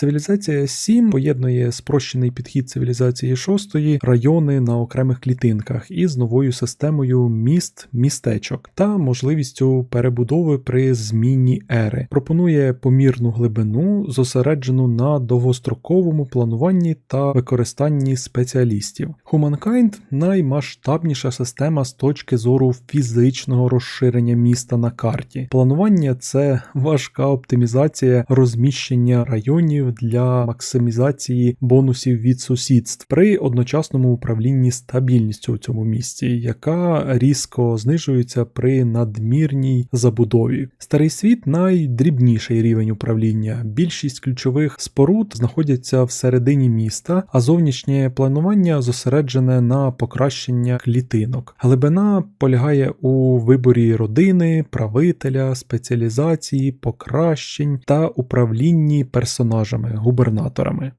Цивілізація 7 поєднує спрощений підхід цивілізації 6 райони на окремих клітинках із новою системою міст містечок та можливістю перебудови при зміні ери. Пропонує помірну глибину, зосереджену на довгостроковому плануванні та використанні спеціалістів. Humankind наймасштабніша система з точки зору фізичного розширення міста на карті. Планування це важка оптимізація розміщення районів для максимізації бонусів від сусідств при одночасному управлінні стабільністю у цьому місті, яка різко знижується при надмірній забудові. Старий світ найдрібніший рівень управління. Більшість ключових споруд знаходяться всередині міста, а зовнішнє планування зосереджене на покращення клітинок. Глибина полягає у виборі родини, правителя, спеціалізації, покращень та управлінні персонажами, губернаторами.